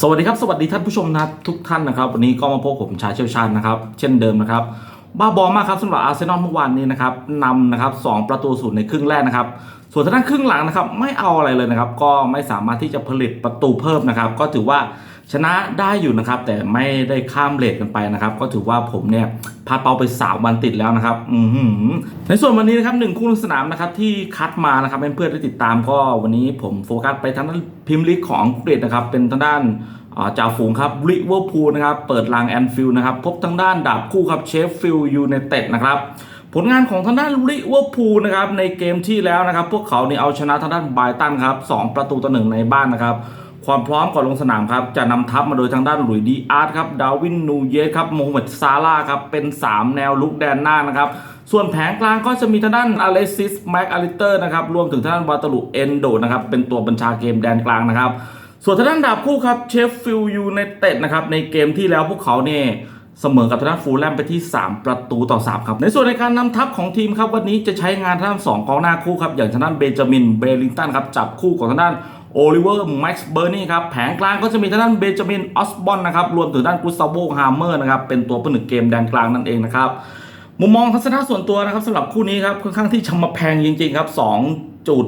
สวัสดีครับ สวัสดีท่านผู้ชมนะทุกท่านนะครับ วันนี้ก็มาพบผมชายเชี่ยวชาญนะครับ เช่นเดิมนะครับ บ้าบอมากครับสำหรับอาร์เซนอลเมื่อวานนี้นะครับนำนะครับสองประตูศูนย์ในครึ่งแรกนะครับ ส่วนทางด้านครึ่งหลังนะครับ ไม่เอาอะไรเลยนะครับ ก็ไม่สามารถที่จะผลิตประตูเพิ่มนะครับ ก็ถือว่า ชนะได้อยู่นะครับ แต่ไม่ได้ข้ามเลทกันไปนะครับ ก็ถือว่าผมเนี่ยพลาดเป้าไป 3 วันติดแล้วนะครับอืในส่วนวันนี้นะครับหนึ่งคู่ลงสนามนะครับที่คัดมานะครับให้เพื่อนได้ติดตามก็วันนี้ผมโฟกัสไปทางด้านพิมพ์ลีกของอังกฤษนะครับ เป็นทางด้านจ่าฝูงครับลิเวอร์พูลนะครับ เปิดรางแอนฟิลด์นะครับ พบทางด้านดาบคู่ครับเชฟฟิลด์ยูไนเต็ดนะครับผลงานของทางด้านลิเวอร์พูลนะครับในเกมที่แล้วนะครับ พวกเขาเนี่ยเอาชนะทางด้านไบรตันครับ 2 ประตูต่อหนึ่งในบ้านนะครับ ความพร้อมก่อนลงสนามครับ จะนำทัพมาโดยทางด้านหลุยดีอาร์ตครับดาวินนูเยสครับโมฮัมหม็ดซาร่าครับ เป็น 3 แนวลุกแดนหน้านะครับส่วนแผงกลางก็จะมีทางด้านอเลซิสแม็กอาริเตอร์นะครับรวมถึงทางด้านวาตาลุเอนโดนะครับเป็นตัวบัญชาเกมแดนกลางนะครับ ส่วนทางด้านดาบคู่ครับเชฟฟิลด์ยูไนเต็ดนะครับในเกมที่แล้วพวกเขาเนี่ยเสมอกับทางด้านฟูลแลมไปที่ 3 ประตูต่อ 3 ครับ ในส่วนในการนำทัพของทีมครับ วันนี้จะใช้งานทางด้านสองกองหน้าคู่ครับ อย่างทางด้านเบนจามินเบลลิงตันครับจับคู่ของทางด้าน โอลิเวอร์แม็กซ์เบอร์นี่ครับแผงกลางก็จะมีทางด้านเบนจามินออสบอนนะครับรวมถึงด้านกุสตาโบฮาร์เมอร์นะครับเป็นตัวผู้หนึ่งเกมแดนกลางนั่นเองนะครับมุมมองทัศนะส่วนตัวนะครับสำหรับคู่นี้ครับค่อนข้างที่จะมาแพงจริงๆครับ2 จุด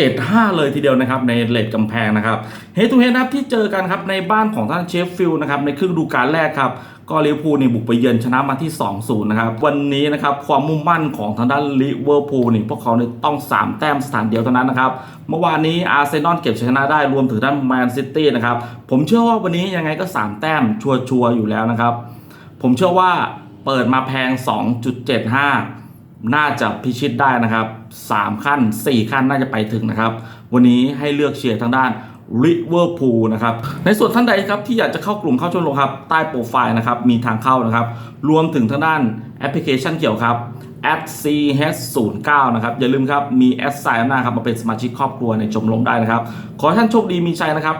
75 เลยทีเดียวนะครับในเลทกำแพงนะครับเฮตูเฮนะครับที่เจอกันครับในบ้านของท่านเชฟฟิลด์นะครับในครึ่งฤดูกาลแรกครับก็ลิเวอร์พูลนี่บุกไปเยือนชนะมาที่ 2-0 นะครับ วันนี้นะครับความมุ่งมั่นของทางด้านลิเวอร์พูลนี่พวกเขาเนี่ยต้อง 3 แต้มสถานเดียวเท่านั้นนะครับ เมื่อวานนี้อาร์เซนอลเก็บชัยชนะได้รวมถึงด้านแมนซิตี้นะครับ ผมเชื่อว่าวันนี้ยังไงก็ 3 แต้มชัวร์ๆอยู่แล้วนะครับ ผมเชื่อว่าเปิดมาแพง 2.75 น่าจะพิชิตได้นะครับ 3 ขั้น 4 ขั้นน่าจะไปถึงนะครับ วันนี้ให้เลือกเชียร์ทางด้านลิเวอร์พูลนะครับ ในส่วนท่านใดครับที่อยากจะเข้ากลุ่มเข้าชมรมครับ ใต้โปรไฟล์นะครับ มีทางเข้านะครับ รวมถึงทางด้านแอปพลิเคชันเกี่ยวครับ @ch09 นะครับ อย่าลืมครับ มีแอดไซน์หน้าครับ มาเป็นสมาชิกครอบครัวในชมรมได้นะครับ ขอท่านโชคดีมีชัยนะครับ